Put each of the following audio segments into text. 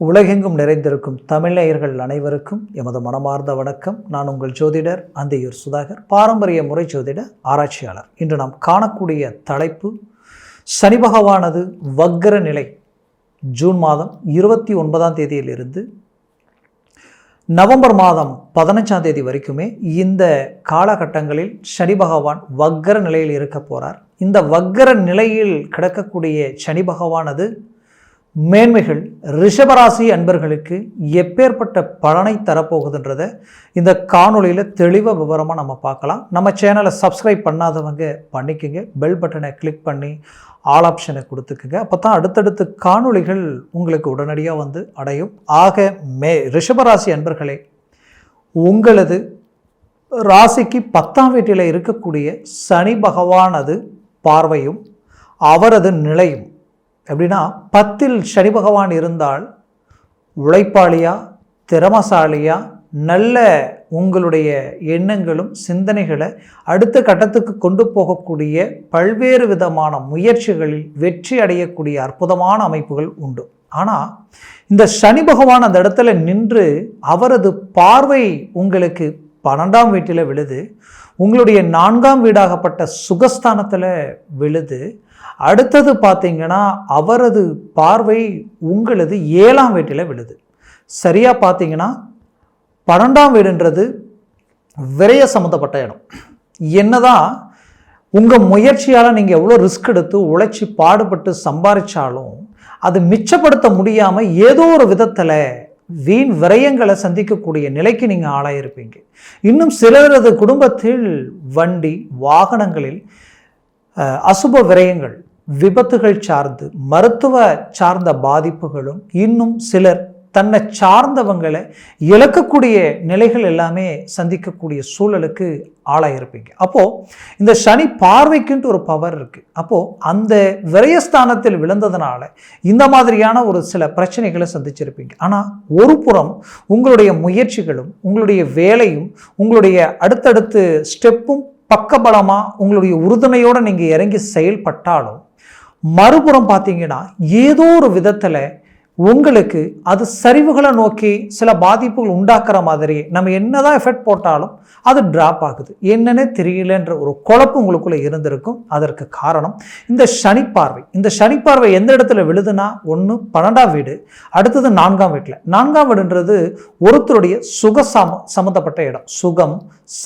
உலகெங்கும் நிறைந்திருக்கும் தமிழேயர்கள் அனைவருக்கும் எமது மனமார்ந்த வணக்கம். நான் உங்கள் ஜோதிடர் அந்தையூர் சுதாகர் பாரம்பரிய முறை ஜோதிட ஆராய்ச்சியாளர். இன்று நாம் காணக்கூடிய தலைப்பு சனி பகவானது வக்கர நிலை ஜூன் மாதம் இருபத்தி ஒன்பதாம் தேதியிலிருந்து நவம்பர் மாதம் பதினஞ்சாம் தேதி வரைக்குமே இந்த காலகட்டங்களில் சனி பகவான் வக்கர நிலையில் இருக்க போகிறார் இந்த வக்கர நிலையில் கிடக்கக்கூடிய சனி பகவானது மேன்மைகள் ரிஷபராசி அன்பர்களுக்கு எப்பேற்பட்ட பலனை தரப்போகுதுன்றதை இந்த காணொலியில் தெளிவாக விவரமாக நம்ம பார்க்கலாம். நம்ம சேனலை சப்ஸ்கிரைப் பண்ணாதவங்க பண்ணிக்கோங்க. பெல் பட்டனை கிளிக் பண்ணி ஆல் ஆப்ஷனை கொடுத்துக்குங்க. அப்போ தான் அடுத்தடுத்து காணொளிகள் உங்களுக்கு உடனடியாக வந்து அடையும். ஆக மே ரிஷபராசி அன்பர்களே உங்களது ராசிக்கு பத்தாம் வீட்டில் இருக்கக்கூடிய சனி பகவானது பார்வையும் அவரது நிலையும் எப்படின்னா பத்தில் சனி பகவான் இருந்தால் உழைப்பாளியா திறமசாலியா நல்ல உங்களுடைய எண்ணங்களும் சிந்தனைகளை அடுத்த கட்டத்துக்கு கொண்டு போகக்கூடிய பல்வேறு விதமான முயற்சிகளில் வெற்றி அடையக்கூடிய அற்புதமான அமைப்புகள் உண்டு. ஆனால் இந்த சனி பகவான் அந்த இடத்துல நின்று அவரது பார்வை உங்களுக்கு பன்னெண்டாம் வீட்டில் விழுது உங்களுடைய நான்காம் வீடாகப்பட்ட சுகஸ்தானத்தில் விழுது அடுத்தது பார்த்தீங்கன்னா அவரது பார்வை உங்களது ஏழாம் வீட்டில் விழுது. சரியாக பார்த்தீங்கன்னா பன்னெண்டாம் வீடுன்றது விரைய சம்மந்தப்பட்ட இடம். என்னதான் உங்கள் முயற்சியால் நீங்கள் எவ்வளோ ரிஸ்க் எடுத்து உழைச்சி பாடுபட்டு சம்பாதிச்சாலும் அது மிச்சப்படுத்த முடியாமல் ஏதோ ஒரு விதத்தில் வீண் விரயங்களை சந்திக்கக்கூடிய நிலைக்கு நீங்கள் ஆளாயிருப்பீங்க. இன்னும் சிலரது குடும்பத்தில் வண்டி வாகனங்களில் அசுப விரயங்கள் விபத்துகள் சார்ந்து மருத்துவ சார்ந்த பாதிப்புகளும் இன்னும் சிலர் தன்னை சார்ந்தவங்களை இழக்கக்கூடிய நிலைகள் எல்லாமே சந்திக்கக்கூடிய சூழலுக்கு ஆளாயிருப்பீங்க. அப்போது இந்த சனி பார்வைக்குன்ட்டு ஒரு பவர் இருக்குது அப்போது அந்த விரயஸ்தானத்தில் விழுந்ததுனால இந்த மாதிரியான ஒரு சில பிரச்சனைகளை சந்திச்சிருப்பீங்க. ஆனால் ஒரு புறம் உங்களுடைய முயற்சிகளும் உங்களுடைய வேலையும் உங்களுடைய அடுத்தடுத்து ஸ்டெப்பும் பக்கபலமாக உங்களுடைய உறுதுணையோடு நீங்கள் இறங்கி செயல்பட்டாலும் மறுபுறம் பார்த்தீங்கன்னா ஏதோ ஒரு விதத்தில் உங்களுக்கு அது சரிவுகளை நோக்கி சில பாதிப்புகள் உண்டாக்குற மாதிரி நம்ம என்னதான் எஃபெக்ட் போட்டாலும் அது ட்ராப் ஆகுது. என்னன்னே தெரியலன்ற ஒரு குழப்பம் உங்களுக்குள்ளே இருந்திருக்கும். அதற்கு காரணம் இந்த சனி பார்வை. இந்த சனி பார்வை எந்த இடத்துல விழுதுன்னா ஒன்று பன்னெண்டாம் வீடு அடுத்தது நான்காம் வீட்டில். நான்காம் வீடுன்றது ஒருத்தருடைய சுக சம சம்மந்தப்பட்ட இடம். சுகம்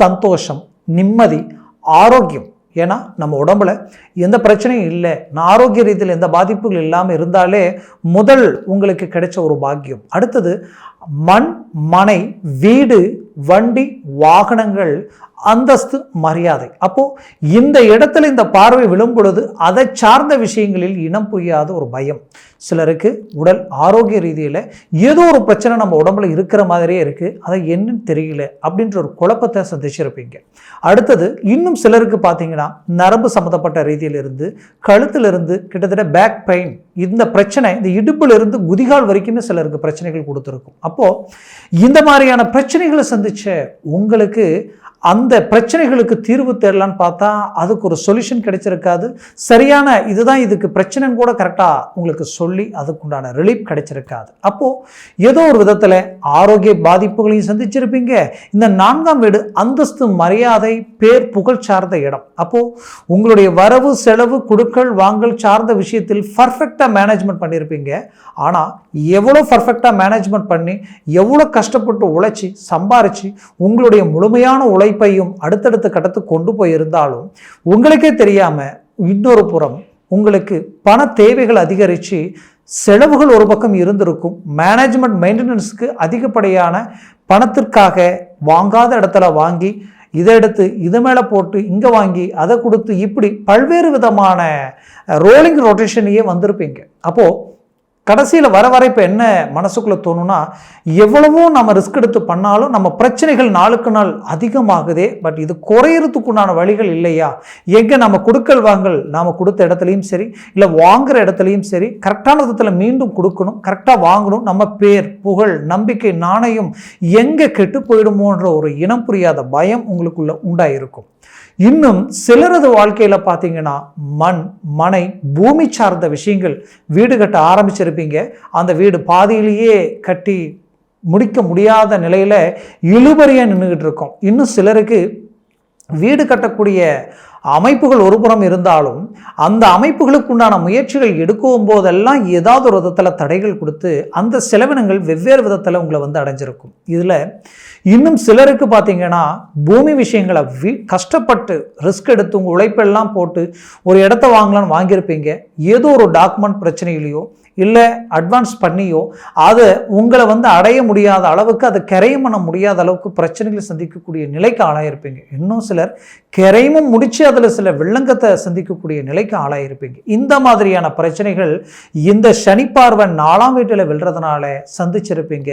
சந்தோஷம் நிம்மதி ஆரோக்கியம். ஏன்னா நம்ம உடம்புல எந்த பிரச்சனையும் இல்லை. நான் ஆரோக்கிய ரீதியில் எந்த பாதிப்புகள் இல்லாமல் இருந்தாலே முதல் உங்களுக்கு கிடைச்ச ஒரு பாக்கியம். அடுத்தது மண் மனை வீடு வண்டி வாகனங்கள் அந்தஸ்து மரியாதை. அப்போ இந்த இடத்துல இந்த பார்வை விழும் பொழுது அதை சார்ந்த விஷயங்களில் இனம் புரியாத ஒரு பயம். சிலருக்கு உடல் ஆரோக்கிய ரீதியில் ஏதோ ஒரு பிரச்சனை நம்ம உடம்புல இருக்கிற மாதிரியே இருக்குது அதை என்னன்னு தெரியல அப்படின்ற ஒரு குழப்பத்தை சந்திச்சிருப்பீங்க. அடுத்தது இன்னும் சிலருக்கு பார்த்தீங்கன்னா நரம்பு சம்மந்தப்பட்ட ரீதியிலிருந்து கழுத்திலிருந்து கிட்டத்தட்ட பேக் பெயின் இந்த பிரச்சனை இந்த இடுப்பிலிருந்து குதிகால் வரைக்குமே சிலருக்கு பிரச்சனைகள் கொடுத்துருக்கும். அப்போது இந்த மாதிரியான பிரச்சனைகளை சந்தித்த உங்களுக்கு அந்த பிரச்சனைகளுக்கு தீர்வு தேடலான்னு பார்த்தா அதுக்கு ஒரு சொல்யூஷன் கிடைச்சிருக்காது. சரியான இதுதான் இதுக்கு பிரச்சனைன்னு கூட கரெக்டாக உங்களுக்கு சொல்லி அதுக்குண்டான ரிலீஃப் கிடைச்சிருக்காது. அப்போது ஏதோ ஒரு விதத்தில் ஆரோக்கிய பாதிப்புகளையும் சந்திச்சிருப்பீங்க. இந்த நான்காம் வீடு அந்தஸ்து மரியாதை பேர் புகழ் சார்ந்த இடம். அப்போது உங்களுடைய வரவு செலவு குடுக்கல் வாங்கல் சார்ந்த விஷயத்தில் பர்ஃபெக்டாக மேனேஜ்மெண்ட் பண்ணியிருப்பீங்க ஆனால் எவ்வளோ பர்ஃபெக்டாக மேனேஜ்மெண்ட் பண்ணி எவ்வளோ கஷ்டப்பட்டு உழைச்சி சம்பாரித்து உங்களுடைய முழுமையான உழை உழைப்பையும் அடுத்தடுத்த கட்டத்துக்கு கொண்டு போயிருந்தாலும் உங்களுக்கே தெரியாமல் இன்னொரு புறம் உங்களுக்கு பண தேவைகள் அதிகரித்து செலவுகள் ஒரு பக்கம் இருந்திருக்கும். மேனேஜ்மெண்ட் மெயின்டெனன்ஸுக்கு அதிகப்படியான பணத்திற்காக வாங்காத இடத்துல வாங்கி இதை எடுத்து இது மேலே போட்டு இங்கே வாங்கி அதை கொடுத்து இப்படி பல்வேறு விதமான ரோலிங் ரொட்டேஷனையே வந்திருப்பீங்க. அப்போது கடைசியில் வர வர இப்போ என்ன மனசுக்குள்ளே தோணும்னா எவ்வளவோ நம்ம ரிஸ்க் எடுத்து பண்ணாலும் நம்ம பிரச்சனைகள் நாளுக்கு நாள் அதிகமாகுதே பட் இது குறையிறதுக்குண்டான வழிகள் இல்லையா? எங்கே நம்ம கொடுக்கல் வாங்கல் நாம் கொடுத்த இடத்துலையும் சரி இல்லை வாங்குகிற இடத்துலையும் சரி கரெக்டான விதத்தில் மீண்டும் கொடுக்கணும் கரெக்டாக வாங்கணும் நம்ம பேர் புகழ் நம்பிக்கை நாணயம் எங்கே கெட்டு போயிடுமோன்ற ஒரு இனம் புரியாத பயம் உங்களுக்குள்ளே உண்டாயிருக்கும். இன்னும் சிலரது வாழ்க்கையில் பார்த்தீங்கன்னா மண் மனை பூமி சார்ந்த விஷயங்கள் வீடு கட்ட ஆரம்பிச்சிருப்பீங்க. அந்த வீடு பாதியிலேயே கட்டி முடிக்க முடியாத நிலையில் இழுபறியாக நின்றுக்கிட்டு இருக்கோம். இன்னும் சிலருக்கு வீடு கட்டக்கூடிய அமைப்புகள் ஒரு புறம் இருந்தாலும் அந்த அமைப்புகளுக்கு உண்டான முயற்சிகள் எடுக்கும் போதெல்லாம் ஏதாவது ஒரு விதத்தில் தடைகள் கொடுத்து அந்த செலவினங்கள் வெவ்வேறு விதத்தில் உங்களை வந்து அடைஞ்சிருக்கும். இதில் இன்னும் சிலருக்கு பார்த்தீங்கன்னா பூமி விஷயங்களை வி கஷ்டப்பட்டு ரிஸ்க் எடுத்து உங்கள் உழைப்பெல்லாம் போட்டு ஒரு இடத்த வாங்கலாம்னு வாங்கியிருப்பீங்க. ஏதோ ஒரு டாக்குமெண்ட் பிரச்சனையிலையோ இல்லை அட்வான்ஸ் பண்ணியோ அதை உங்களை வந்து அடைய முடியாத அளவுக்கு அதை கரையும் பண்ண முடியாத அளவுக்கு பிரச்சனைகளை சந்திக்கக்கூடிய நிலைக்கு ஆளாயிருப்பீங்க. இன்னும் சிலர் கரையமும் முடித்து அதில் சில வில்லங்கத்தை சந்திக்கக்கூடிய நிலைக்கு ஆளாயிருப்பீங்க. இந்த மாதிரியான பிரச்சனைகள் இந்த சனிப்பார்வை நாலாம் வீட்டில் விழுறதுனால சந்திச்சிருப்பீங்க.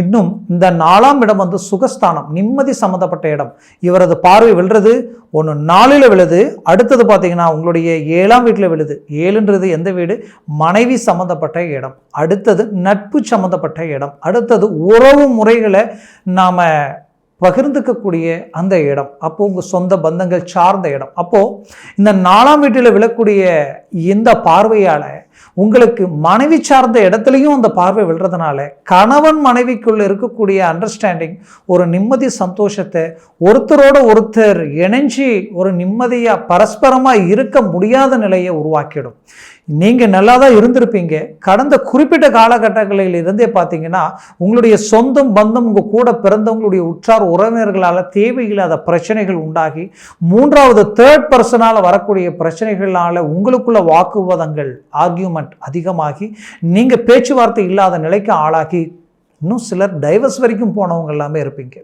இன்னும் இந்த நாலாம் இடம் வந்து சுகஸ்தானம் நிம்மதி சம்மந்தப்பட்ட இடம். இவரது பார்வை விழுறது ஒன்று நாளில் விழுது அடுத்தது பார்த்தீங்கன்னா உங்களுடைய ஏழாம் வீட்டில் விழுது. ஏழுன்றது எந்த வீடு? மனைவி சம்மந்தப்பட்ட இடம். அடுத்தது நட்பு சம்மந்தப்பட்ட இடம். அடுத்தது உறவு முறைகளை நாம் பகிர்ந்துக்கக்கூடிய அந்த இடம். அப்போ உங்கள் சொந்த பந்தங்கள் சார்ந்த இடம். அப்போது இந்த நாலாம் வீட்டில் விழக்கூடிய இந்த பார்வையால் உங்களுக்கு மனைவி சார்ந்த இடத்துலையும் அந்த பார்வை விழுறதுனால கணவன் மனைவிக்குள்ள இருக்கக்கூடிய அண்டர்ஸ்டாண்டிங் ஒரு நிம்மதி சந்தோஷத்தை ஒருத்தரோட ஒருத்தர் இணைஞ்சி ஒரு நிம்மதியாக பரஸ்பரமாக இருக்க முடியாத நிலையை உருவாக்கிடும். நீங்கள் நல்லா தான் இருந்திருப்பீங்க. கடந்த குறிப்பிட்ட காலகட்டங்களில் இருந்தே பார்த்தீங்கன்னா உங்களுடைய சொந்தம் பந்தம் உங்கள் கூட பிறந்தவங்களுடைய உற்றார் உறவினர்களால் தேவையில்லாத பிரச்சனைகள் உண்டாகி மூன்றாவது தேர்ட் பர்சனால் வரக்கூடிய பிரச்சனைகளால் உங்களுக்குள்ள வாக்குவாதங்கள் ஆர்கியூமெண்ட் அதிகமாகி நீங்கள் பேச்சுவார்த்தை இல்லாத நிலைக்கு ஆளாகி இன்னும் சிலர் டைவர்ஸ் வரைக்கும் போனவங்க எல்லாமே இருப்பீங்க.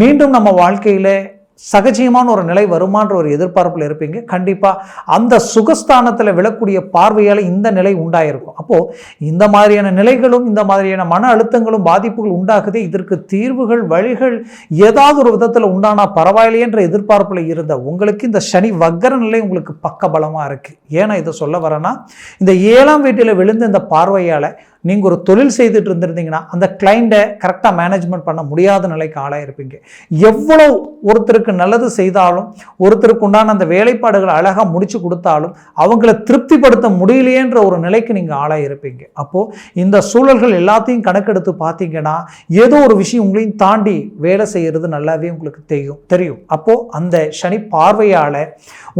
மீண்டும் நம்ம வாழ்க்கையில் சகஜியமான ஒரு நிலை வருமான்ற ஒரு எதிர்பார்ப்பில் இருப்பீங்க. கண்டிப்பாக அந்த சுகஸ்தானத்தில் விழக்கூடிய பார்வையால் இந்த நிலை உண்டாயிருக்கும். அப்போது இந்த மாதிரியான நிலைகளும் இந்த மாதிரியான மன அழுத்தங்களும் பாதிப்புகள் உண்டாகுதே இதற்கு தீர்வுகள் வழிகள் ஏதாவது ஒரு விதத்தில் உண்டானா பரவாயில்லையன்ற எதிர்பார்ப்பில் இருந்த உங்களுக்கு இந்த சனி வக்கர நிலை உங்களுக்கு பக்கபலமாக இருக்குது ஏன்னா இதை சொல்ல வரேன்னா இந்த ஏழாம் வீட்டில் விழுந்த இந்த பார்வையால் நீங்கள் ஒரு தொழில் செய்துட்டு இருந்திருந்தீங்கன்னா அந்த கிளைண்ட்டை கரெக்டாக மேனேஜ்மெண்ட் பண்ண முடியாத நிலைக்கு ஆளாயிருப்பீங்க. எவ்வளோ ஒருத்தருக்கு நல்லது செய்தாலும் ஒருத்தருக்கு உண்டான அந்த வேலைப்பாடுகளை அழகாக முடிச்சு கொடுத்தாலும் அவங்கள திருப்திப்படுத்த முடியலையேன்ற ஒரு நிலைக்கு நீங்கள் ஆளாயிருப்பீங்க. அப்போது இந்த சூழல்கள் எல்லாத்தையும் கணக்கெடுத்து பார்த்தீங்கன்னா ஏதோ ஒரு விஷயம் உங்களையும் தாண்டி வேலை செய்கிறது நல்லாவே உங்களுக்கு தெரியும் தெரியும். அப்போது அந்த சனி பார்வையால்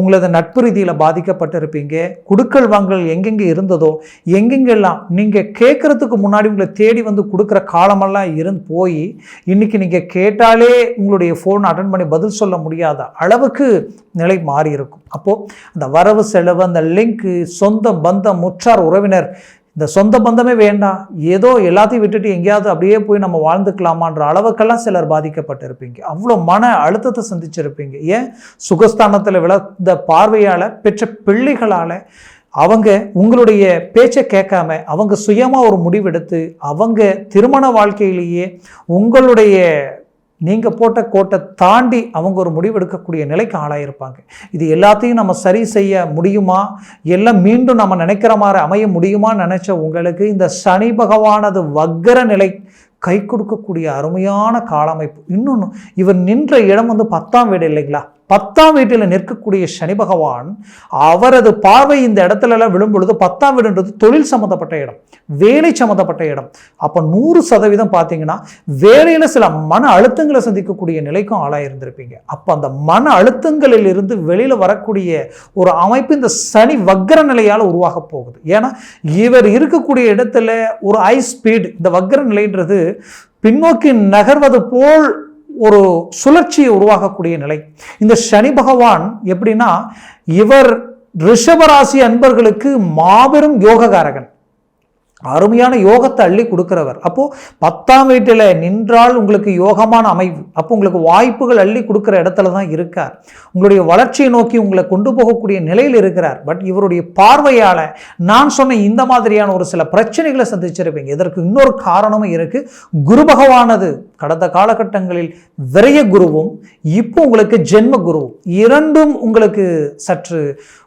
உங்களது நட்பு ரீதியில் பாதிக்கப்பட்டிருப்பீங்க. குடுக்கல் வாங்கல் எங்கெங்கே இருந்ததோ எங்கெங்கெல்லாம் நீங்கள் கேட்குறதுக்கு முன்னாடி உங்களை தேடி வந்து கொடுக்குற காலமெல்லாம் இருந்து போய் இன்னைக்கு நீங்கள் கேட்டாலே உங்களுடைய ஃபோன் அட்டன் பண்ணி பதில் சொல்ல முடியாத அளவுக்கு நிலை மாறி இருக்கும். அப்போது அந்த வரவு செலவு அந்த லிங்க்கு சொந்த பந்தம் முற்றார் உறவினர் இந்த சொந்த பந்தமே வேண்டாம். ஏதோ எல்லாத்தையும் விட்டுட்டு எங்கேயாவது அப்படியே போய் நம்ம வாழ்ந்துக்கலாமான்ற அளவுக்கெல்லாம் சிலர் பாதிக்கப்பட்டிருப்பீங்க. அவ்வளோ மன அழுத்தத்தை சந்திச்சிருப்பீங்க. ஏன்? சுகஸ்தானத்தில் விளந்த பார்வையால் பெற்ற பிள்ளைகளால் அவங்க உங்களுடைய பேச்சை கேட்காம அவங்க சுயமாக ஒரு முடிவெடுத்து அவங்க திருமண வாழ்க்கையிலேயே உங்களுடைய நீங்கள் போட்ட கோட்டை தாண்டி அவங்க ஒரு முடிவெடுக்கக்கூடிய நிலைக்கு ஆளாயிருப்பாங்க. இது எல்லாத்தையும் நம்ம சரி செய்ய முடியுமா? எல்லாம் மீண்டும் நம்ம நினைக்கிற மாதிரி அமைய முடியுமான்னு நினச்ச உங்களுக்கு இந்த சனி பகவானது வக்கர நிலை கை கொடுக்கக்கூடிய அருமையான காலமைப்பு. இன்னொன்று இவர் நின்ற இடம் வந்து பத்தாம் வீடு இல்லைங்களா? பத்தாம் வீட்டில் நிற்கக்கூடிய சனி பகவான் அவரது பார்வை இந்த இடத்துலலாம் விழும்பொழுது பத்தாம் வீடுன்றது தொழில் சம்மந்தப்பட்ட இடம் வேலை சம்மந்தப்பட்ட இடம். அப்போ நூறு சதவீதம் பார்த்தீங்கன்னா வேலையில் சில மன அழுத்தங்களை சந்திக்கக்கூடிய நிலைக்கும் ஆளாக இருந்திருப்பீங்க. அப்போ அந்த மன அழுத்தங்களில் இருந்து வெளியில் வரக்கூடிய ஒரு அமைப்பு இந்த சனி வக்கர நிலையால் உருவாக போகுது. ஏன்னா இவர் இருக்கக்கூடிய இடத்துல ஒரு ஹை ஸ்பீடு இந்த வக்கர நிலைன்றது பின்னோக்கி நகர்வது போல் ஒரு சுழற்சியை உருவாகக்கூடிய நிலை. இந்த சனி பகவான் எப்படின்னா இவர் ரிஷபராசி அன்பர்களுக்கு மாபெரும் யோககாரகன். அருமையான யோகத்தை அள்ளி கொடுக்கிறவர். அப்போது பத்தாம் வீட்டில் நின்றால் உங்களுக்கு யோகமான அமைவு. அப்போ உங்களுக்கு வாய்ப்புகள் அள்ளி கொடுக்குற இடத்துல தான் இருக்கார். உங்களுடைய வளர்ச்சியை நோக்கி உங்களை கொண்டு போகக்கூடிய நிலையில் இருக்கிறார். பட் இவருடைய பார்வையால் நான் சொன்ன இந்த மாதிரியான ஒரு சில பிரச்சனைகளை சந்திச்சிருப்பீங்க. இதற்கு இன்னொரு காரணமும் இருக்கு. குரு பகவானது கடந்த காலகட்டங்களில் விரைய குருவும் இப்போ உங்களுக்கு ஜென்ம குருவும். இரண்டும் உங்களுக்கு சற்று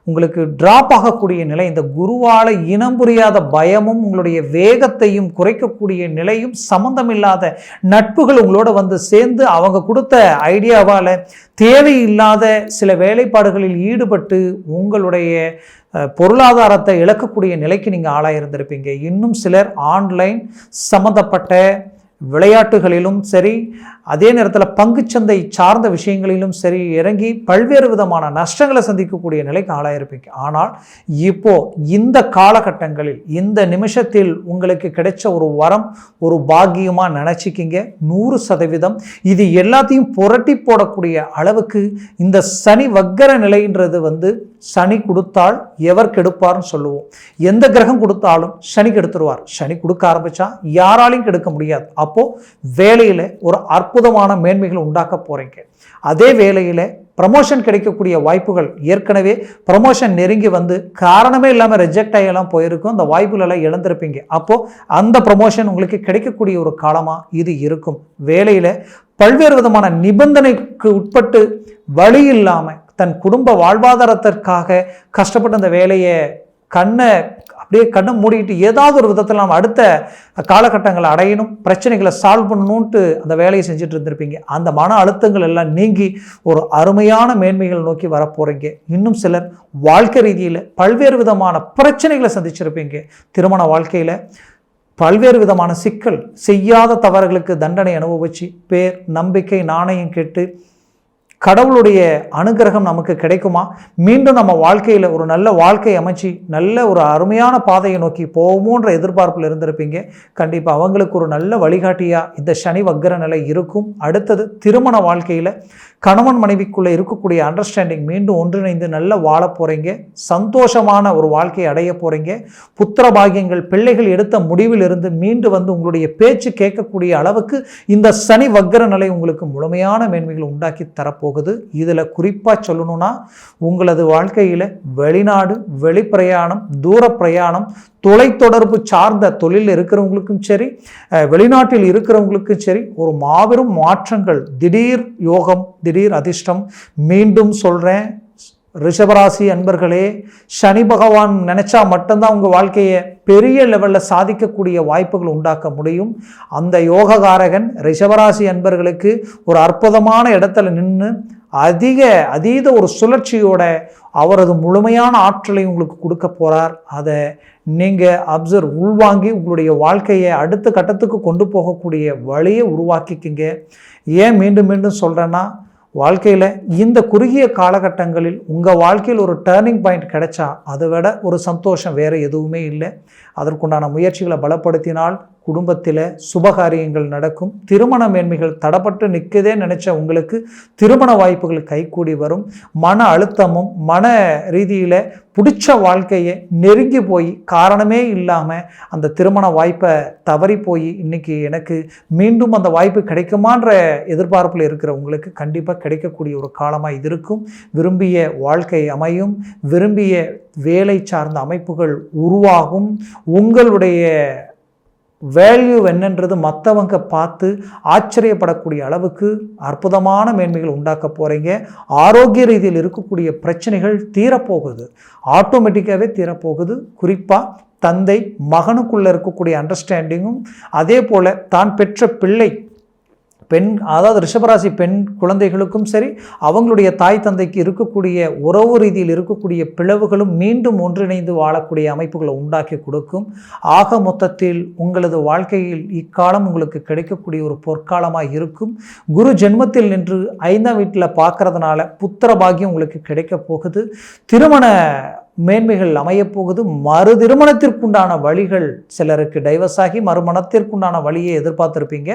உங்களுக்கு டிராப் ஆகக்கூடிய நிலை. இந்த குருவால் இனம் புரியாத பயமும் உங்களுடைய அதனுடைய வேகத்தையும் குறைக்கக்கூடிய நிலையும் சம்பந்தமில்லாத நட்புகள் உங்களோட வந்து சேர்ந்து அவங்க கொடுத்த ஐடியாவால் தேவையில்லாத சில வேலைப்பாடுகளில் ஈடுபட்டு உங்களுடைய பொருளாதாரத்தை இழக்கக்கூடிய நிலைக்கு நீங்கள் ஆளாயிருந்திருப்பீங்க இன்னும் சிலர் ஆன்லைன் சம்மந்தப்பட்ட விளையாட்டுகளிலும் சரி அதே நேரத்தில் பங்குச்சந்தை சார்ந்த விஷயங்களிலும் சரி இறங்கி பல்வேறு விதமான நஷ்டங்களை சந்திக்கக்கூடிய நிலைக்கு ஆளாயிருப்பீங்க. ஆனால் இப்போ இந்த காலகட்டங்களில் இந்த நிமிஷத்தில் உங்களுக்கு கிடைச்ச ஒரு வரம் ஒரு பாக்கியமாக நினச்சிக்கிங்க. நூறு சதவீதம். இது எல்லாத்தையும் புரட்டி போடக்கூடிய அளவுக்கு இந்த சனி வக்கர நிலைன்றது வந்து சனி கொடுத்தால் எவர் கெடுப்பார்னு சொல்லுவோம். எந்த கிரகம் கொடுத்தாலும் சனி கெடுத்துருவார். சனி கொடுக்க ஆரம்பிச்சா யாராலையும் கெடுக்க முடியாது. அப்போ வேலையில் ஒரு அற்புதமான மேன்மைகள் உண்டாக்க போகிறீங்க அதே வேலையில் ப்ரமோஷன் கிடைக்கக்கூடிய வாய்ப்புகள் ஏற்கனவே ப்ரமோஷன் நெருங்கி வந்து காரணமே இல்லாமல் ரிஜெக்ட் ஆகியெல்லாம் போயிருக்கும். அந்த வாய்ப்புகளெல்லாம் இழந்திருப்பீங்க. அப்போது அந்த ப்ரமோஷன் உங்களுக்கு கிடைக்கக்கூடிய ஒரு காலமாக இது இருக்கும். வேலையில் பல்வேறு விதமான நிபந்தனைக்கு உட்பட்டு வழி இல்லாமல் தன் குடும்ப வாழ்வாதாரத்திற்காக கஷ்டப்பட்டு அந்த வேலையை கண்ணை அப்படியே கண்ணை மூடிக்கிட்டு ஏதாவது ஒரு விதத்தில் நம்ம அடுத்த காலகட்டங்களை அடையணும் பிரச்சனைகளை சால்வ் பண்ணணுன்ட்டு அந்த வேலையை செஞ்சுட்டு இருந்திருப்பீங்க. அந்த மன அழுத்தங்கள் எல்லாம் நீங்கி ஒரு அருமையான மேன்மைகள் நோக்கி வரப்போகிறீங்க இன்னும் சிலர் வாழ்க்கை ரீதியில் பல்வேறு விதமான பிரச்சனைகளை சந்திச்சிருப்பீங்க. திருமண வாழ்க்கையில் பல்வேறு விதமான சிக்கல் செய்யாத தவறுகளுக்கு தண்டனை அனுபவிச்சு பேர் நம்பிக்கை நாணயம் கேட்டு கடவுளுடைய அனுகிரகம் நமக்கு கிடைக்குமா? மீண்டும் நம்ம வாழ்க்கையில் ஒரு நல்ல வாழ்க்கை அமைச்சு நல்ல ஒரு அருமையான பாதையை நோக்கி போவோன்ற எதிர்பார்ப்பில் இருந்திருப்பீங்க. கண்டிப்பாக அவங்களுக்கு ஒரு நல்ல வழிகாட்டியாக இந்த சனி வக்கர நிலை இருக்கும். அடுத்தது திருமண வாழ்க்கையில் கணவன் மனைவிக்குள்ளே இருக்கக்கூடிய அண்டர்ஸ்டாண்டிங் மீண்டும் ஒன்றிணைந்து நல்லா வாழ போகிறீங்க சந்தோஷமான ஒரு வாழ்க்கையை அடைய போகிறீங்க புத்திர பாகியங்கள் பிள்ளைகள் எடுத்த முடிவிலிருந்து மீண்டு வந்து உங்களுடைய பேச்சு கேட்கக்கூடிய அளவுக்கு இந்த சனி வக்கர நிலை உங்களுக்கு முழுமையான மேன்மைகள் உண்டாக்கி தரப்போகுது. இதில் குறிப்பாக சொல்லணும்னா உங்களது வாழ்க்கையில் வெளிநாடு வெளிப்பிரயாணம் தூர பிரயாணம் தொலைத்தொடர்பு சார்ந்த தொழில் இருக்கிறவங்களுக்கும் சரி வெளிநாட்டில் இருக்கிறவங்களுக்கும் சரி ஒரு மாபெரும் மாற்றங்கள். திடீர் யோகம் திடீர் அதிர்ஷ்டம். மீண்டும் சொல்கிறேன் ரிஷபராசி அன்பர்களே சனி பகவான் நினச்சா மட்டும்தான் உங்கள் வாழ்க்கையை பெரிய லெவலில் சாதிக்கக்கூடிய வாய்ப்புகள் உண்டாக்க முடியும். அந்த யோககாரகன் ரிஷபராசி அன்பர்களுக்கு ஒரு அற்புதமான இடத்துல நின்று அதிக அதீத ஒரு சுழற்சியோட அவரது முழுமையான ஆற்றலை உங்களுக்கு கொடுக்க போகிறார் அதை நீங்கள் அப்சர்வ் உள்வாங்கி உங்களுடைய வாழ்க்கையை அடுத்த கட்டத்துக்கு கொண்டு போகக்கூடிய வழியை உருவாக்கிக்கிங்க. ஏன் மீண்டும் மீண்டும் சொல்கிறேன்னா வாழ்க்கையில் இந்த குறுகிய காலகட்டங்களில் உங்கள் வாழ்க்கையில் ஒரு டேர்னிங் பாயிண்ட் கிடைச்சா அதை விட ஒரு சந்தோஷம் வேறு எதுவுமே இல்லை. அதற்குண்டான முயற்சிகளை பலப்படுத்தினால் குடும்பத்தில் சுபகாரியங்கள் நடக்கும். திருமண மேன்மைகள் தடப்பட்டு நிற்கதே நினச்ச உங்களுக்கு திருமண வாய்ப்புகள் கைகூடி வரும். மன அழுத்தமும் மன ரீதியில் பிடிச்ச வாழ்க்கையை நெருங்கி போய் காரணமே இல்லாமல் அந்த திருமண வாய்ப்பை தவறி போய் இன்னைக்கு எனக்கு மீண்டும் அந்த வாய்ப்பு கிடைக்குமான்ற எதிர்பார்ப்பில் இருக்கிற உங்களுக்கு கண்டிப்பாக கிடைக்கக்கூடிய ஒரு காலமாக இது இருக்கும். விரும்பிய வாழ்க்கை அமையும். விரும்பிய வேலை சார்ந்த அமைப்புகள் உருவாகும். உங்களுடைய வேல்யூ என்னன்றது மற்றவங்க பார்த்து ஆச்சரியப்படக்கூடிய அளவுக்கு அற்புதமான மேன்மைகள் உண்டாக்க போகிறீங்க ஆரோக்கிய ரீதியில் இருக்கக்கூடிய பிரச்சனைகள் தீரப்போகுது. ஆட்டோமேட்டிக்காகவே தீரப்போகுது. குறிப்பாக தந்தை மகனுக்குள்ளே இருக்கக்கூடிய அண்டர்ஸ்டாண்டிங்கும் அதே போல் தான் பெற்ற பிள்ளை பெண் அதாவது ரிஷபராசி பெண் குழந்தைகளுக்கும் சரி அவங்களுடைய தாய் தந்தைக்கு இருக்கக்கூடிய உறவு ரீதியில் இருக்கக்கூடிய பிளவுகளும் மீண்டும் ஒன்றிணைந்து வாழக்கூடிய அமைப்புகளை உண்டாக்கி கொடுக்கும். ஆக மொத்தத்தில் உங்களது வாழ்க்கையில் இக்காலம் உங்களுக்கு கிடைக்கக்கூடிய ஒரு பொற்காலமாக இருக்கும். குரு ஜென்மத்தில் நின்று ஐந்தாம் வீட்டில் பார்க்கறதுனால புத்திர பாகியம் உங்களுக்கு கிடைக்க போகுது. திருமண மேன்மைகள் அமையப்போகுது. மறு திருமணத்திற்குண்டான வழிகள் சிலருக்கு டைவர்ஸ் ஆகி மறுமணத்திற்குண்டான வழியை எதிர்பார்த்திருப்பீங்க.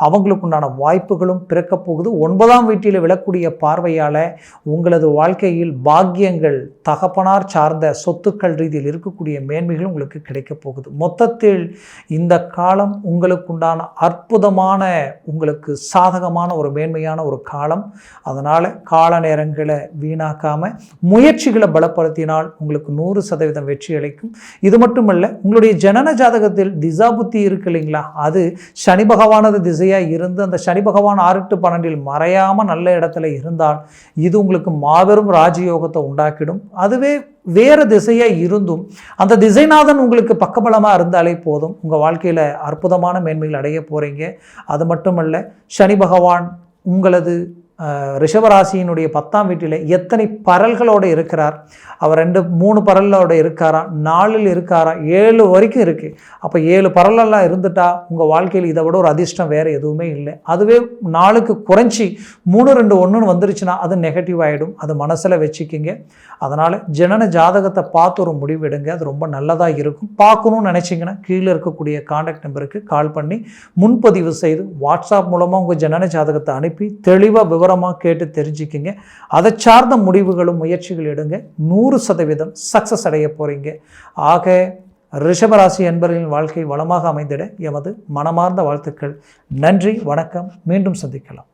அவங்களுக்குண்டான வாய்ப்புகளும் பிறக்கப் போகுது. ஒன்பதாம் வீட்டில் விழக்கூடிய பார்வையால் உங்களது வாழ்க்கையில் பாக்கியங்கள் தகப்பனார் சார்ந்த சொத்துக்கள் ரீதியில் இருக்கக்கூடிய மேன்மைகள் உங்களுக்கு கிடைக்கப் போகுது. மொத்தத்தில் இந்த காலம் உங்களுக்குண்டான அற்புதமான உங்களுக்கு சாதகமான ஒரு மேன்மையான ஒரு காலம். அதனால் கால நேரங்களை வீணாக்காமல் முயற்சிகளை பலப்படுத்தினால் உங்களுக்கு நூறு சதவீதம் வெற்றி அளிக்கும். இது மட்டுமல்ல உங்களுடைய ஜனன ஜாதகத்தில் திசா புத்தி இருக்கு இல்லைங்களா? அது சனி பகவானது திசையாக இருந்து அந்த சனி பகவான் ஆறு டு பன்னெண்டில் மறையாமல் நல்ல இடத்துல இருந்தால் இது உங்களுக்கு மாபெரும் ராஜயோகத்தை உண்டாக்கிடும். அதுவே வேறு திசையாக இருந்தும் அந்த திசைநாதன் உங்களுக்கு பக்கபலமாக இருந்தாலே போதும். உங்கள் வாழ்க்கையில் அற்புதமான மேன்மைகள் அடைய போகிறீங்க அது மட்டுமல்ல சனி பகவான் உங்களது ரிஷபராசியினுடைய பத்தாம் வீட்டில் எத்தனை பரல்களோடு இருக்கிறார்? அவர் ரெண்டு மூணு பரலோடு இருக்காரா? நாலில் இருக்காரா? ஏழு வரைக்கும் இருக்குது அப்போ ஏழு பரலெல்லாம் இருந்துட்டா உங்கள் வாழ்க்கையில் இதை விட ஒரு அதிர்ஷ்டம் வேறு எதுவுமே இல்லை. அதுவே நாளுக்கு குறைஞ்சி மூணு ரெண்டு ஒன்றுன்னு வந்துருச்சுன்னா அது நெகட்டிவ் ஆகிடும் அது மனசில் வச்சுக்கிங்க. அதனால் ஜனன ஜாதகத்தை பார்த்து ஒரு முடிவெடுங்க அது ரொம்ப நல்லதாக இருக்கும். பார்க்கணும்னு நினச்சிங்கன்னா கீழே இருக்கக்கூடிய காண்டாக்ட் நம்பருக்கு கால் பண்ணி முன்பதிவு செய்து வாட்ஸ்அப் மூலமாக உங்கள் ஜனன ஜாதகத்தை அனுப்பி தெளிவாக விவரமாக கேட்டு தெரிஞ்சுக்கிங்க. அதை சார்ந்த முடிவுகளும் முயற்சிகள் எடுங்க. நூறு சதவீதம் சக்ஸஸ் அடைய போகிறீங்க ஆக ரிஷபராசி என்பர்களின் வாழ்க்கை வளமாக அமைந்திட எமது மனமார்ந்த வாழ்த்துக்கள். நன்றி வணக்கம். மீண்டும் சந்திக்கலாம்.